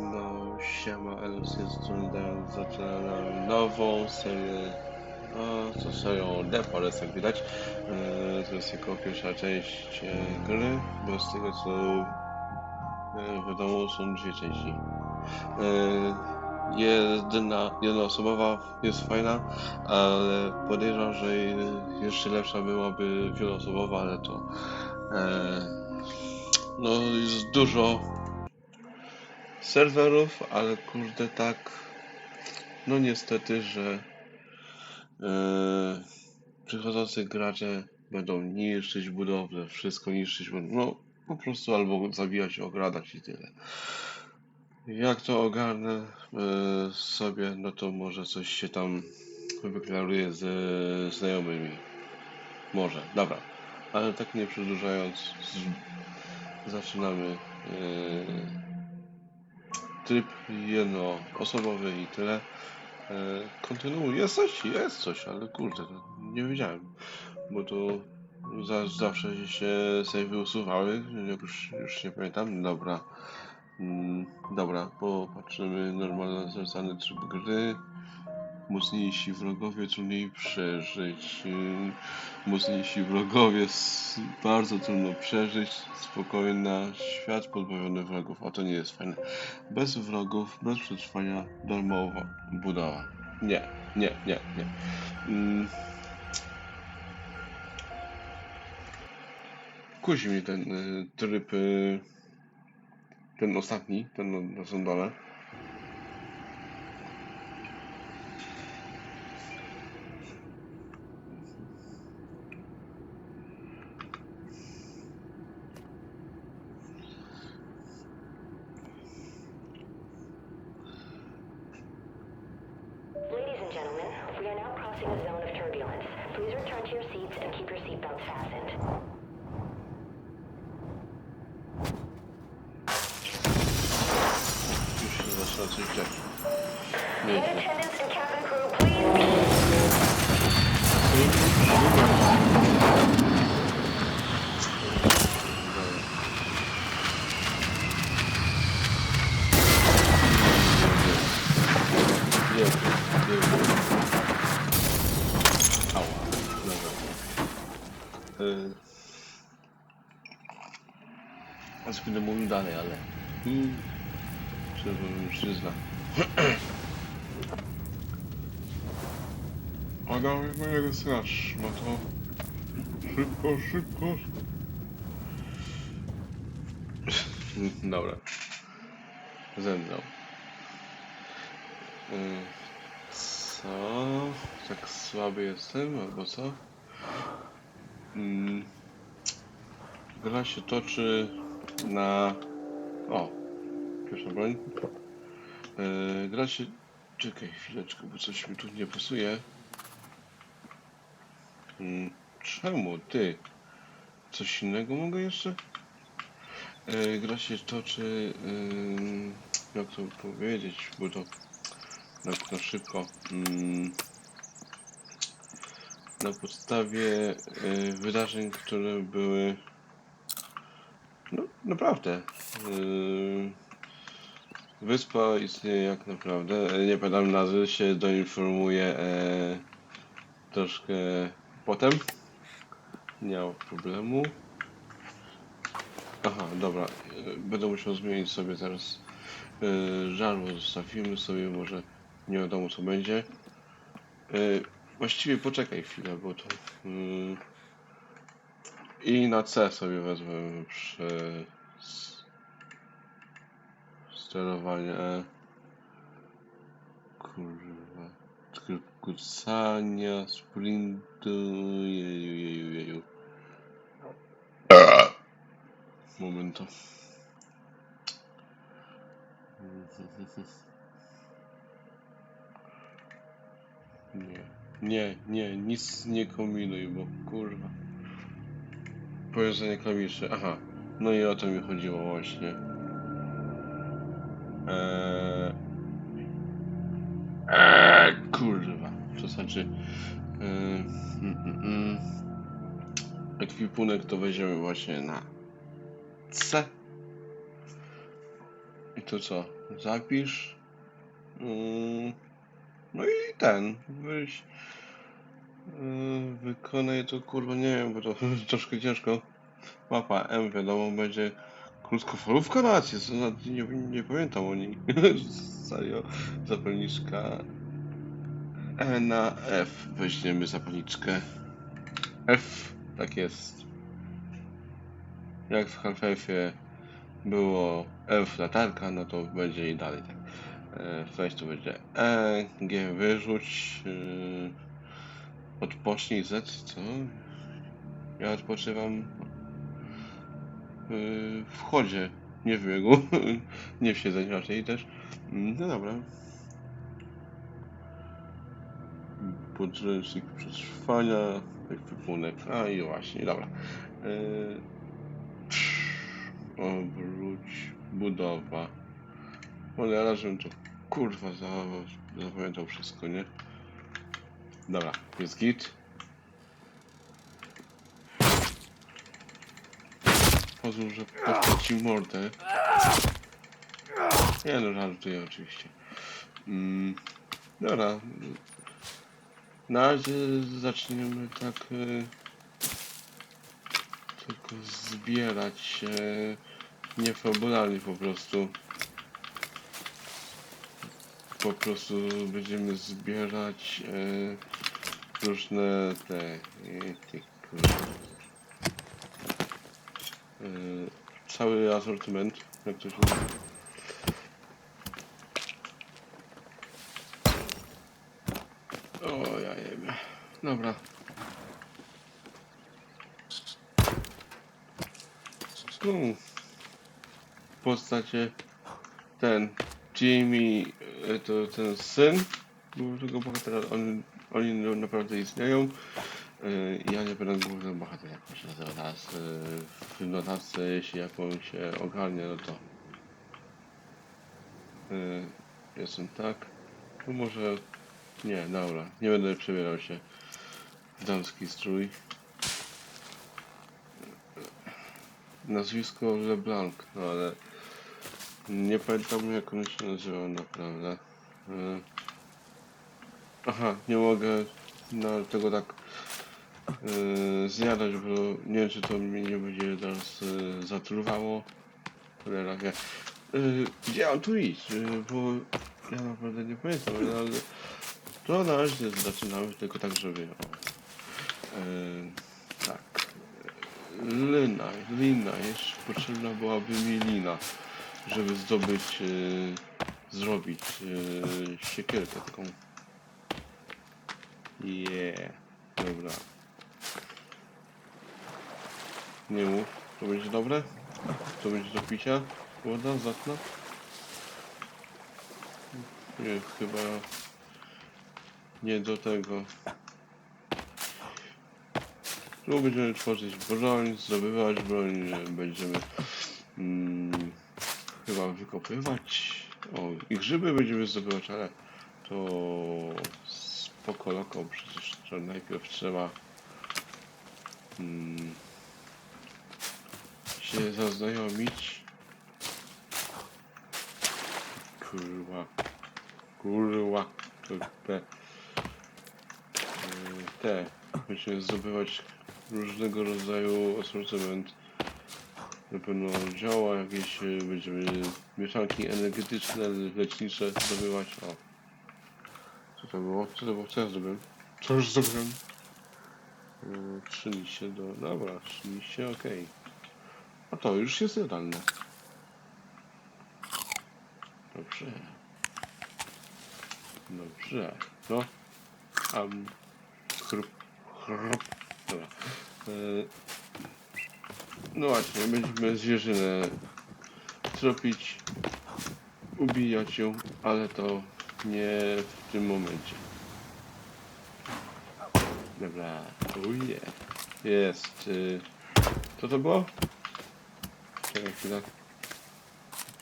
No, siema, Elos jest Jordan, zaczynam nową serię, no, co serią The Forest, jak widać. E, To jest jako pierwsza część e, gry, bo z tego co e, wiadomo są dwie części. E, Jedna, jednoosobowa jest fajna, ale podejrzewam, że jeszcze lepsza byłaby wieloosobowa, ale to e, no jest dużo serwerów, ale kurde tak, no niestety, że e, przychodzący gracze będą niszczyć budowlę, wszystko niszczyć, będą, no po prostu albo zabijać, ogradać i tyle. Jak to ogarnę e, sobie, no to może coś się tam wyklaruje ze znajomymi. Może, dobra. Ale tak nie przedłużając, z, zaczynamy e, tryb jednoosobowy i tyle. E, kontynuuj. Jest coś? Jest coś, ale kurde, to nie wiedziałem. Bo to za, zawsze się savey usuwały, już, już nie pamiętam. Dobra. Mm, dobra, popatrzymy. Normalny, zlecany tryb gry. Mocniejsi wrogowie trudniej przeżyć. Mocniejsi wrogowie bardzo trudno przeżyć. Spokojny świat pozbawiony wrogów. A to nie jest fajne. Bez wrogów, bez przetrwania, darmowa budowa. Nie, nie, nie, nie. Mm. Kusi mnie ten y, tryb, y, ten ostatni, ten na, na crossing a zone of turbulence. Please return to your seats and keep your seatbelts fastened. Zaczyna coś Adam mojego syna, ma to... Szybko, szybko. Dobra. Zemdlał. Y, Co? Tak słaby jestem, albo co? Mm. Gra się toczy na... O! Pierwsza broń. Yy, gra się... Czekaj chwileczkę, bo coś mi tu nie pasuje. Mm, Czemu ty? Coś innego mogę jeszcze? Yy, gra się toczy... Jak to powiedzieć, bo to na, na szybko. Mm, na podstawie y, wydarzeń, które były no naprawdę. Y, wyspa istnieje jak naprawdę. E, Nie pamiętam nazwy, się doinformuję e, troszkę potem. Nie ma problemu. Aha, dobra. y, Będę musiał zmienić sobie teraz y, żarło. Zostawimy sobie, może nie wiadomo co będzie. Y, właściwie poczekaj chwilę, bo to... I na C sobie wezmę przez sterowanie. E. Kurwa. Kucania, sprintu. Jeju, jeju, jeju. Momento. Nie, nie, nie, nic nie kombinuj, bo kurwa. Powiązanie klawiszy, aha. No i o to mi chodziło właśnie. Eee... Kurwa. To znaczy... Mm, mm, mm. Ekwipunek to weźmiemy właśnie na C. I to co? Zapisz. Mm, No i ten. Yy, Wykonaj to kurwa nie wiem, bo to troszkę ciężko. Mapa M wiadomo będzie krótkofalówka na rację, co nie, nie pamiętam o niej. Serio. Zapalniczka E na F. Weźmiemy zapalniczkę. F. Tak jest. Jak w Half-Life'ie było F latarka, no to będzie i dalej tak. E, Weź tu będzie E, G wyrzuć, yy, odpocznij Z, co? Ja odpoczywam yy, w chodzie, nie w biegu, nie w siedzeniu raczej też. Mm, No dobra. Podręcznik przetrwania, ekwipunek, a i właśnie, dobra. Yy, obróć, budowa. Cholera, żebym to kurwa za- zapamiętał wszystko, nie? Dobra, jest git. Pozwól, że poszło ci mordę. Nie no, żartuję oczywiście. Mm, dobra. Na razie zaczniemy tak y, tylko zbierać niefabularnie po prostu. Po prostu będziemy zbierać y, różne te, y, te cały asortyment, jak to się mówi. O, ja jebie. Dobra. Tu. W postacie ten Jimmy e, to ten syn głównego bohatera. On, oni naprawdę istnieją. E, Ja nie będę głównym bohaterem, jak się nazywa teraz. W notatce, jeśli jakąś się ogarnie, no to e, jestem tak. Tu może nie, dobra. Nie będę przebierał się damski strój. Nazwisko LeBlanc, no ale nie pamiętam jak on się nazywał naprawdę. E, Aha, nie mogę tego tak e, zjadać, bo nie wiem czy to mnie nie będzie teraz e, zatruwało. Cholera wie. Gdzie mam tu iść? Bo ja naprawdę nie pamiętam, ale to na razie zaczynamy tylko tak, żeby e, tak. Lina, lina, jeszcze potrzebna byłaby mi lina, żeby zdobyć, e, zrobić e, siekierkę taką. Yeah, dobra. Nie mów, to będzie dobre? To będzie do picia? Woda, zatna? Nie, chyba nie do tego. Tu będziemy tworzyć broń, zdobywać broń, będziemy mm, chyba wykopywać. O, i grzyby będziemy zdobywać, ale to spoko loko, przecież to najpierw trzeba mm, się zaznajomić. Kurwa. Kurwa. Te. y, Te. Będziemy zdobywać różnego rodzaju asortyment. Na pewno działa jakieś, y, będziemy mieszanki energetyczne, lecznicze zdobywać. O. Co to było? Co to było? Co ja zdobyłem? Co już zdobyłem? Yy, Trzy liście do... Dobra, trzy liście, okej. A to już jest jadalne. Dobrze. Dobrze. No. Am. Chrup. Chrup. Dobra. Yy, no właśnie, będziemy zwierzynę tropić, ubijać ją, ale to nie w tym momencie. Dobra, uje. Jest. Y, co to było? Czekaj chwilę.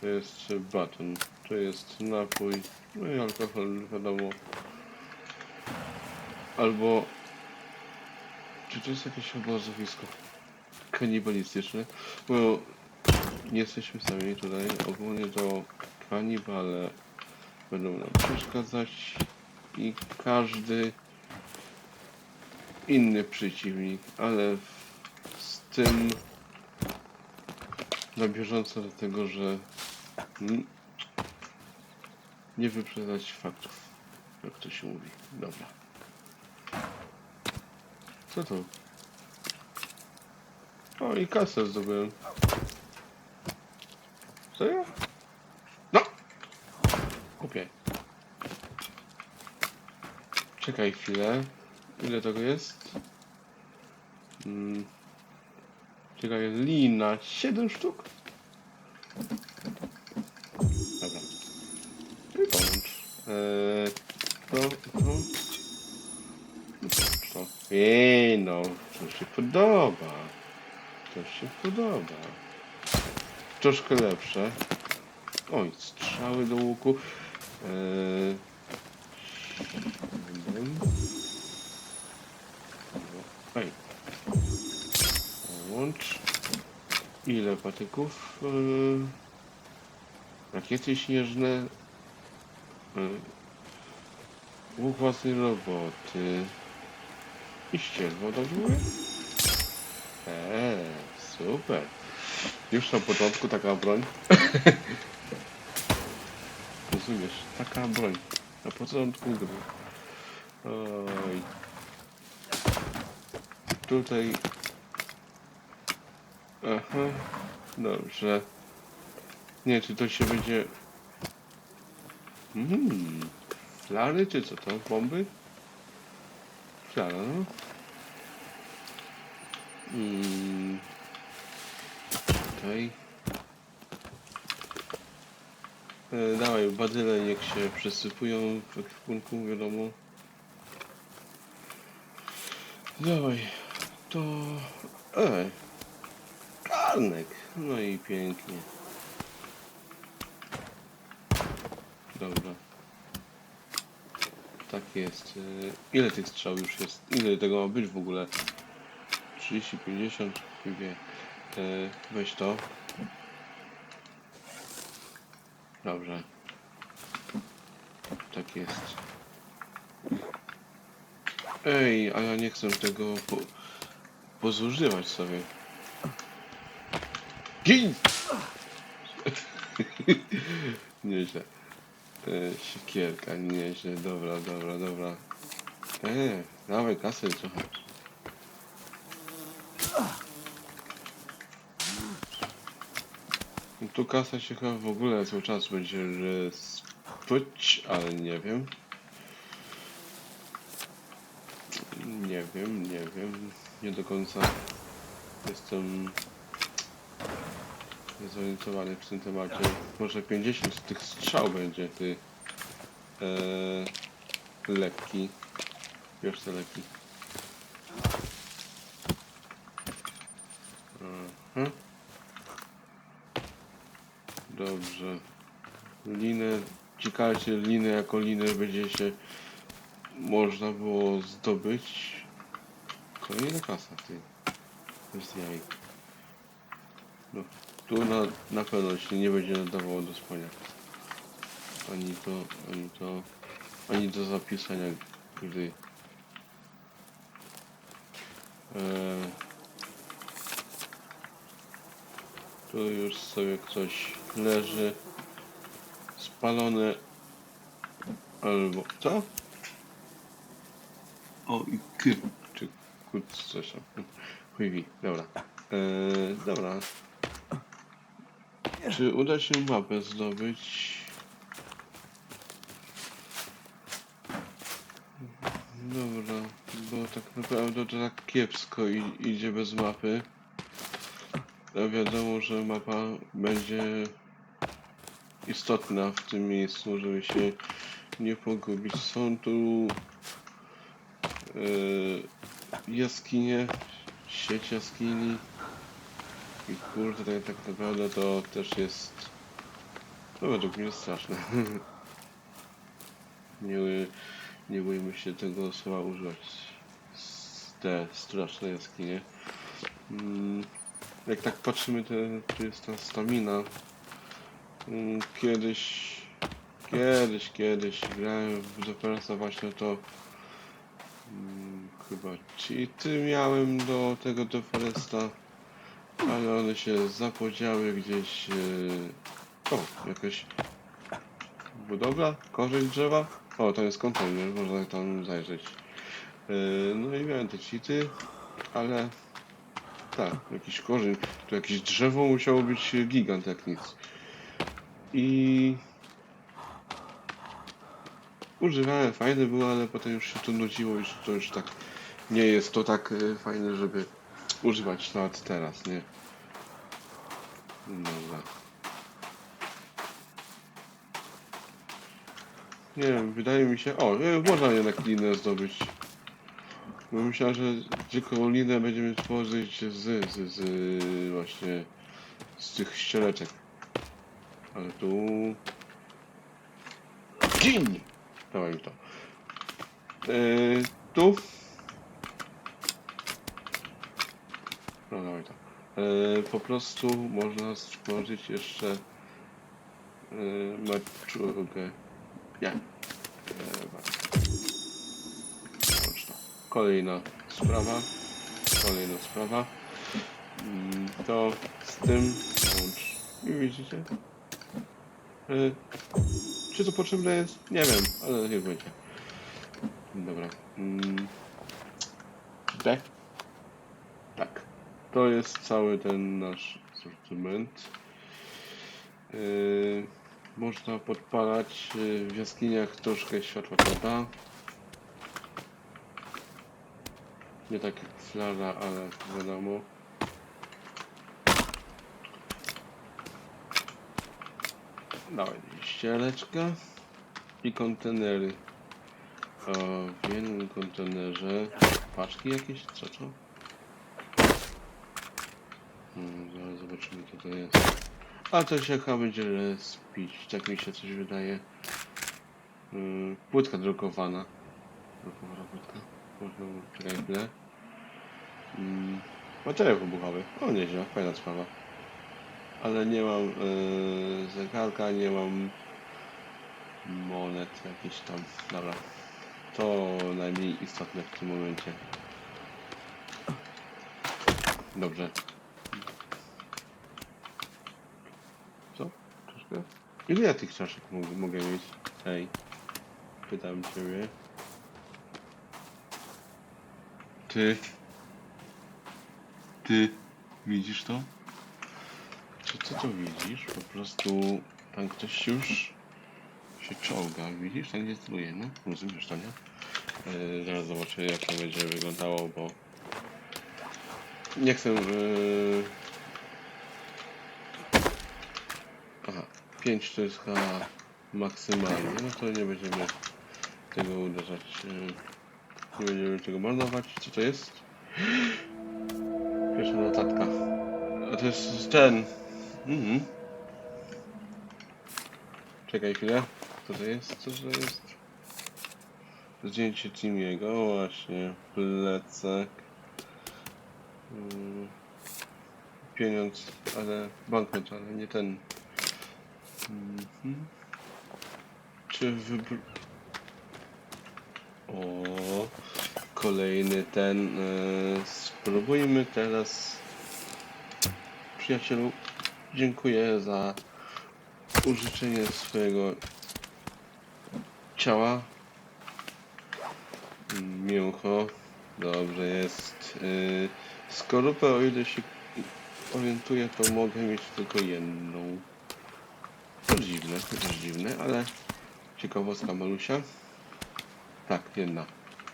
To jest y, baton. To jest napój. No i alkohol, wiadomo. Albo... Czy to jest jakieś obozowisko kanibalistyczne? Bo nie jesteśmy sami tutaj. Ogólnie to kanibale będą nam przeszkadzać i każdy inny przeciwnik, ale z tym na bieżąco dlatego, że nie wyprzedzać faktów, jak to się mówi. Dobra. Co to? O, i kasę zdobyłem. Serio? No! Kupię. Czekaj chwilę. Ile tego jest? Mm. Czekaj, lina. 7 sztuk? Dobra. I połącz. Eee, to, to. I połącz to. Ej, no. To się podoba. To się podoba. Troszkę lepsze. Oj, strzały do łuku. Eee. Ej. Łącz. Ile patyków? Eee, rakiety śnieżne. Eee, łuk własnej roboty. I ścierwo do góry? Eee, super. Już na początku taka broń. Rozumiesz, taka broń. Na początku gry. Oj. Tutaj. Aha. Dobrze. Nie, czy to się będzie... Hmm. Flary, czy co to? Bomby? Flara, no. Hmm. Tutaj. E, dawaj, badyle niech się przesypują w ekwipunku, wiadomo. Dawaj, to... E, karnek. No i pięknie. Dobra. Tak jest. E, ile tych strzał już jest? Ile tego ma być w ogóle? 30, 50? Nie wiem. E, weź to. Dobrze. Tak jest. Ej, a ja nie chcę tego po, pozużywać sobie. Gin! nieźle. E, siekierka, nieźle. Dobra, dobra, dobra. E, dawaj kasę trochę. No Tu kasa się chyba w ogóle cały czas będzie spyć, ale nie wiem. Nie wiem, nie wiem. Nie do końca jestem zorientowany w tym temacie. Może 50 tych strzał będzie, ty. Eee, lekki. Wiesz te lekki. Aha. Dobrze. Linę, ciekawe czy linę jako linę będzie się można było zdobyć. Kolejna kasa, ty. Bez jaj. No, tu na, na pewno się nie będzie nadawało do spania. Ani to, ani to, ani do zapisania gry. Eee, tu już sobie ktoś leży. Spalone. Albo... Co? O, i ky... Czy kut coś tam. Chuj dobra. Eee, dobra. Czy uda się mapę zdobyć? Dobra, bo tak naprawdę to tak kiepsko idzie bez mapy. A wiadomo, że mapa będzie istotna w tym miejscu, żeby się nie pogubić. Są tu yy, jaskinie, sieć jaskini i kurde, tak, naprawdę to też jest no według mnie straszne. nie, nie bójmy się tego słowa używać. Te straszne jaskinie. Mm. jak tak patrzymy, to, to jest ta stamina. Mm, Kiedyś, kiedyś, kiedyś grałem w Zoperasa właśnie to mm, chyba cheaty miałem do tego Deforesta, ale one się zapodziały gdzieś. e, O, jakaś budowla, korzeń drzewa. O, to jest kontener, można tam zajrzeć. E, No i miałem te cheaty, ale tak, jakiś korzeń, to jakieś drzewo musiało być gigant jak nic. I używałem, fajne było, ale potem już się to nudziło, już to już tak nie jest to tak e, fajne, żeby używać nawet teraz, nie? Dobra. Nie wiem, wydaje mi się... O, e, można jednak linę zdobyć. Bo myślałem, że tylko linę będziemy tworzyć z, z, z właśnie z tych ścieleczek. Ale tu... Gin! Dawaj mi to. Yy, tu. Dawaj to. Yy, po prostu można stworzyć jeszcze yy, maczugę. Nie. Włącz to. Kolejna sprawa. Kolejna sprawa. Mm, To z tym łącz. I widzicie? Czy to potrzebne jest? Nie wiem, ale niech będzie. Dobra. Mm. B. Tak. To jest cały ten nasz sortyment. Yy, można podpalać yy, w jaskiniach troszkę światła pada. Nie tak jak flara, ale wiadomo. Dawaj, ścieleczka i kontenery. O, w jednym kontenerze paczki jakieś, co to? Zaraz zobaczymy co to jest. A to się chyba będzie spić, tak mi się coś wydaje. Hmm, płytka drukowana. Drukowana płytka. Czekaj chwilę. Materiał wybuchowy. O, nieźle, fajna sprawa. Ale nie mam yy, zegarka, nie mam monet jakieś tam. Dobra. To najmniej istotne w tym momencie. Dobrze. Co? Troszkę? Ile ja tych czaszek mogę, mieć? Ej. Pytam ciebie. Ty. Ty. Widzisz to? Czy ty to widzisz? Po prostu tam ktoś już się czołga, widzisz? Tak nie celuje, no? Rozumiesz to, nie? Yy, zaraz zobaczę jak to będzie wyglądało, bo nie chcę... Yy... 5 to jest chyba maksymalnie, no to nie będziemy tego uderzać. Yy... Nie będziemy tego marnować. Co to jest? Pierwsza notatka. A to jest ten. Mhm. Czekaj chwilę. Co to jest? Co to jest? Zdjęcie Timiego, właśnie. Plecak. Mm. Pieniądz, ale banknot, ale nie ten. Czy wybr... O, kolejny ten. E, spróbujmy teraz. Przyjacielu, dziękuję za użyczenie swojego ciała. Mięcho. Dobrze jest. Yy, skorupę, o ile się orientuję, to mogę mieć tylko jedną. Dziwne, to też dziwne, ale ciekawostka Malusia. Tak, jedna.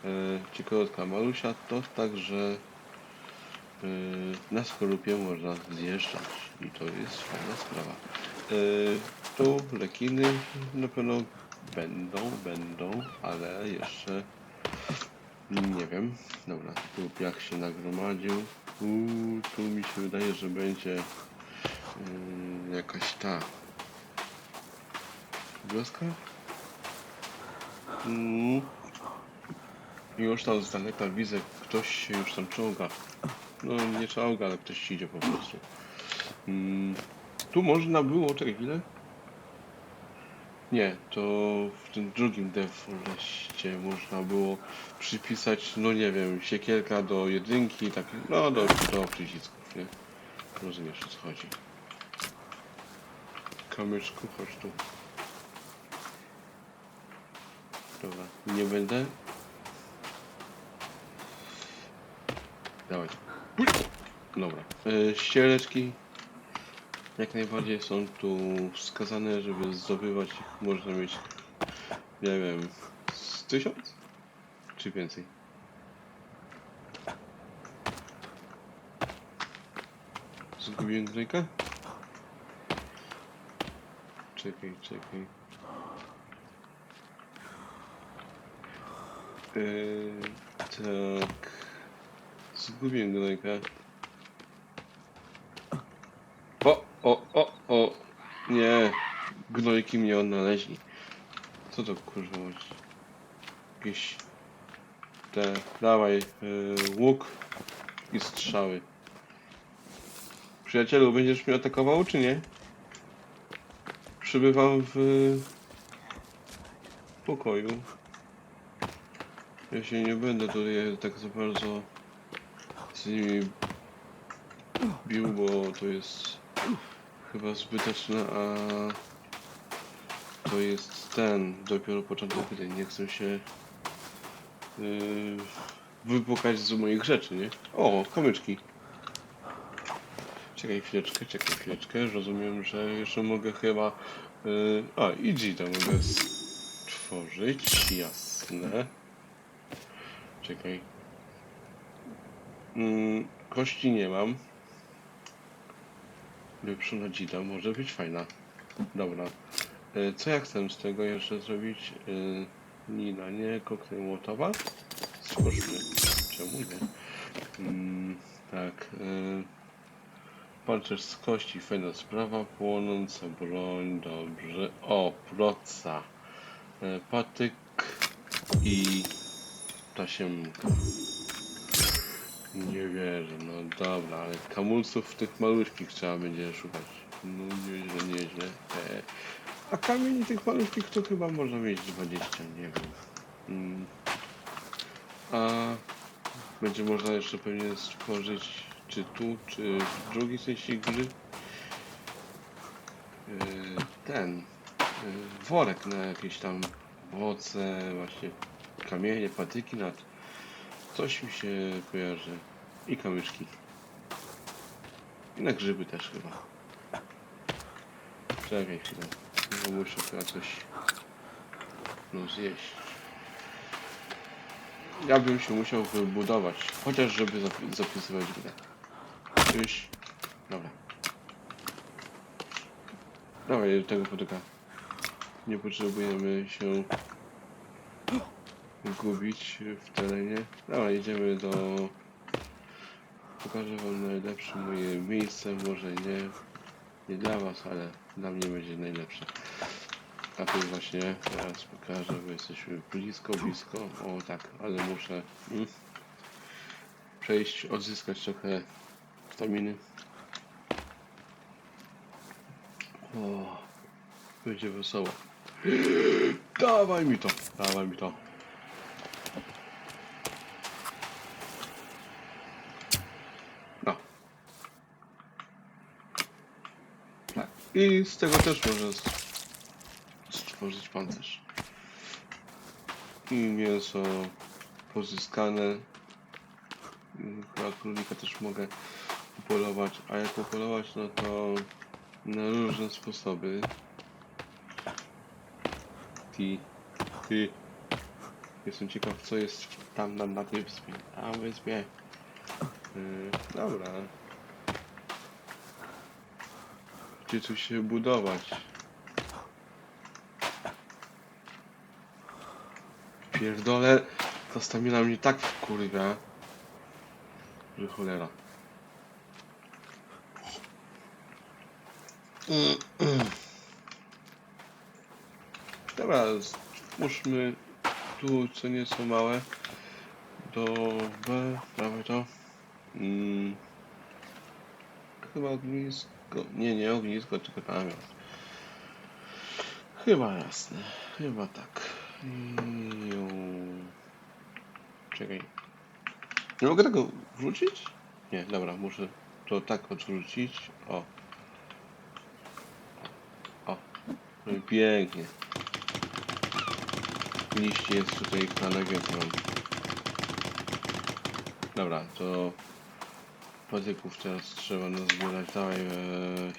Yy, ciekawostka Malusia to także yy, na skorupie można zjeżdżać i to jest fajna sprawa. Yy, tu rekiny na pewno będą, będą, ale jeszcze nie wiem. Dobra, tu piach się nagromadził. Uuu, tu mi się wydaje, że będzie yy, jakaś ta wioska. Mm. Już tam z daleka widzę, ktoś się już tam czołga. No nie czołga, ale ktoś idzie po prostu. Mm, tu można było, czekaj chwilę. Nie, to w tym drugim deforeście można było przypisać, no nie wiem, siekierka do jedynki, tak, no do, do przycisków, nie? Rozumiesz o co chodzi. Kamyczku, chodź tu. Dobra, nie będę. Dawaj. Dobra. E, ściereczki jak najbardziej są tu wskazane, żeby zdobywać ich można mieć, nie wiem, z tysiąc? Czy więcej? Zgubiłem gnojka? Czekaj, czekaj. Tak. Zgubiłem gnojka. O, o, o, o. Nie. Gnojki mnie odnaleźli. Co to kurwa chodzi? Jakieś... Te... Dawaj, yy, łuk i strzały. Przyjacielu, będziesz mnie atakował, czy nie? Przybywam w pokoju. Ja się nie będę tutaj tak za bardzo z nimi bił, bo to jest chyba zbyteczne, a to jest ten, dopiero początek gry. Nie chcę się yy, wypukać z moich rzeczy, nie? O, kamyczki. Czekaj chwileczkę, czekaj chwileczkę. Rozumiem, że jeszcze mogę chyba... Yy, a, i Gita mogę stworzyć, jasne. Czekaj. Mm, kości nie mam. Lepszona dzida może być fajna. Dobra. E, Co ja chcę z tego jeszcze zrobić? E, Nina, nie koktajl młotowa? Stwórzmy. Czemu nie? Mm, tak. E, z kości, fajna sprawa. Płonąca broń, dobrze. O, proca. E, patyk i tasiemka. Nie wierzę, no dobra, ale kamulców tych maluszkich trzeba będzie szukać. No nieźle, nieźle. E, a kamieni tych maluszkich to chyba można mieć 20, nie wiem. Mm. A będzie można jeszcze pewnie stworzyć czy tu, czy w drugiej części gry e, ten e, worek na jakieś tam owoce, właśnie kamienie, patyki nad Coś mi się kojarzy. I kamyczki. I na grzyby też chyba. Czekaj chwilę. Bo muszę chyba coś no zjeść. Ja bym się musiał wybudować. Chociaż żeby zapi- zapisywać grę. Czyś. Dobra. Dawaj tego potyka. Nie potrzebujemy się gubić w terenie. Dobra, idziemy do... Pokażę wam najlepsze moje miejsce, może nie, nie dla was, ale dla mnie będzie najlepsze. A tu właśnie teraz pokażę, bo jesteśmy blisko, blisko. O tak, ale muszę mm, przejść, odzyskać trochę staminy. O, będzie wesoło. Dawaj mi to, dawaj mi to. I z tego też można s- stworzyć pancerz. I mięso pozyskane. Mm, Chyba królika też mogę upolować. A jak upolować, no to na różne sposoby. Ty. Ty. Jestem ciekaw, co jest tam na, na tej wyspie. A wyspie. Yy, dobra. Gdzie tu się budować? Pierdolę, ta stamina mnie tak wkurwia, że cholera. Dobra, spójrzmy tu, co nie są małe, do B, dawaj to. Mm. Chyba ognisko. Nie, nie ognisko, tylko namiot. Chyba jasne. Chyba tak. Czekaj. Nie mogę tego wrzucić? Nie, dobra, muszę to tak odwrócić. O. O. No pięknie. Liści jest tutaj na mam. Dobra, to patyków teraz trzeba nazbierać. Dawaj, e,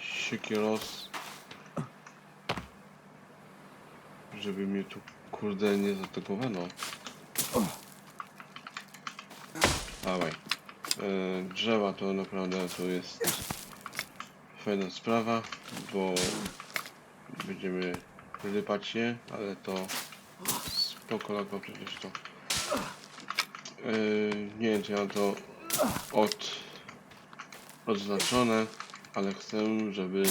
siekieros. Żeby mnie tu kurde nie zaatakowano. Dawaj. E, drzewa to naprawdę to jest fajna sprawa, bo będziemy rypać je, ale to spoko lako przecież to. E, nie wiem czy ja to od odznaczone, ale chcę, żeby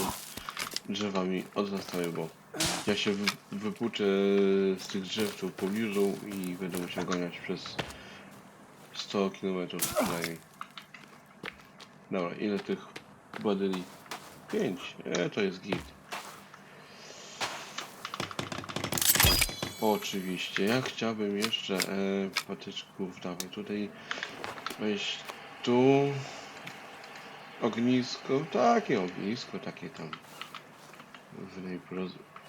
drzewa mi odrastały, bo ja się wy, wypłuczę z tych drzew tu w pobliżu i będę musiał ganiać przez 100 km przynajmniej. Dobra, ile tych badyli? 5. E, to jest git. Oczywiście, ja chciałbym jeszcze e, patyczków, dawaj tutaj wejść tu. Ognisko, takie ognisko, takie tam w najpro,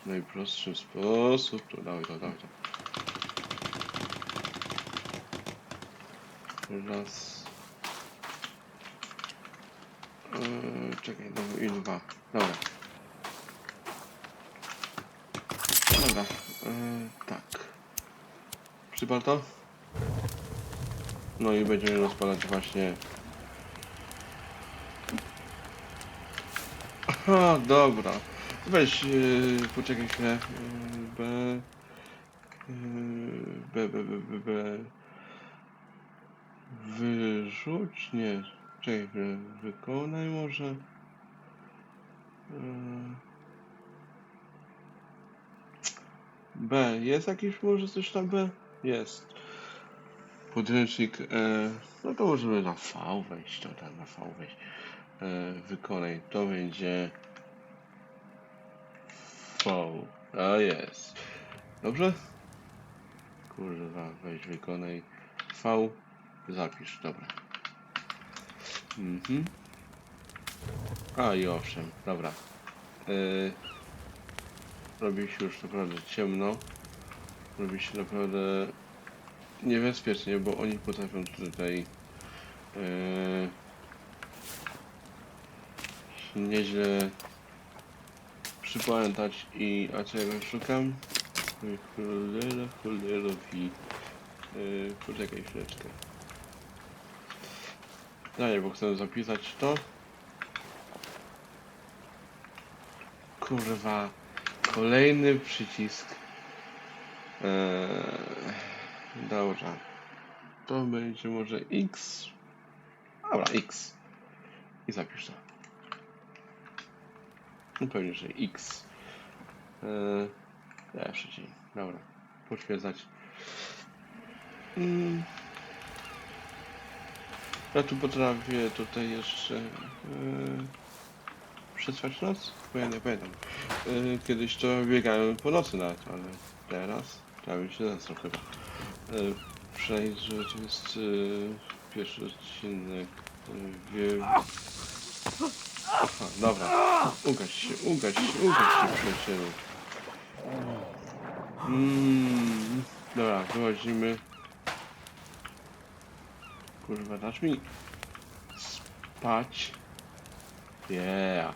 najprostszy sposób. To dawaj to, dawaj to. Raz. Eee, czekaj, no i dwa. Dobra. Dobra, eee, tak. Przypal to? No i będziemy rozpalać właśnie. Aha, dobra. Weź, yy, poczekaj chwilę. Yy, B. Yy, B, B, B, B, B. Wyrzuć? Nie. Czekaj. Wykonaj może. Yy. B. Jest jakiś może coś tam B? Jest. Podręcznik. E, no to możemy na V wejść. To tam na V wejść. E, wykonaj. To będzie. V. A jest. Dobrze? Kurwa, weź wykonaj. V. Zapisz, dobra. Mhm. A i owszem, dobra. Yy, robi się już naprawdę ciemno. Robi się naprawdę niebezpiecznie, bo oni potrafią tutaj yy, nieźle przypamiętać i a czego szukam? Cholera, cholera wi. Yy, poczekaj chwileczkę. Dalej, bo chcę zapisać to. Kurwa. Kolejny przycisk. Eee, dobra. To będzie może X. Dobra, X. I zapisz to. No pewnie, że X. Eee, jeszcze dzień. Dobra. Potwierdzać. Mm. Ja tu potrafię tutaj jeszcze yy, przetrwać noc? Bo ja nie pamiętam. Yy, kiedyś to biegałem po nocy nawet, ale teraz bym się zastał chyba. Yy, Przejdź, że to jest yy, pierwszy odcinek. Yy. Dobra. Ugaś się, ugaś się, ugaś się przyjacielu. Mm, dobra, wychodzimy. Kurwa, dasz mi spać? Yeah.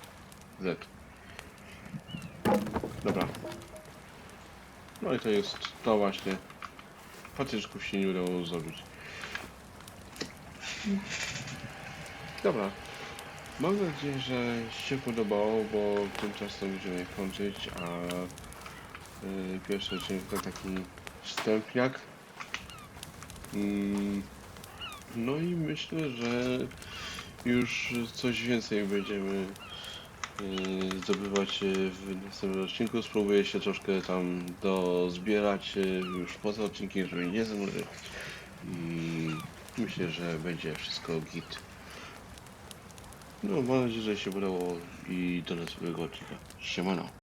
Z. Dobra. No i to jest to właśnie. Patyczków się nie udało zrobić. Dobra. Mam nadzieję, że się podobało, bo tymczasem będziemy kończyć, a yy, pierwszy odcinek to taki wstępniak. No i myślę, że już coś więcej będziemy yy, zdobywać w następnym odcinku. Spróbuję się troszkę tam dozbierać yy, już poza odcinkiem, żeby nie zanurzać. I myślę, że będzie wszystko git. No, mam nadzieję, że się udało i do następnego odcinka. Siemano.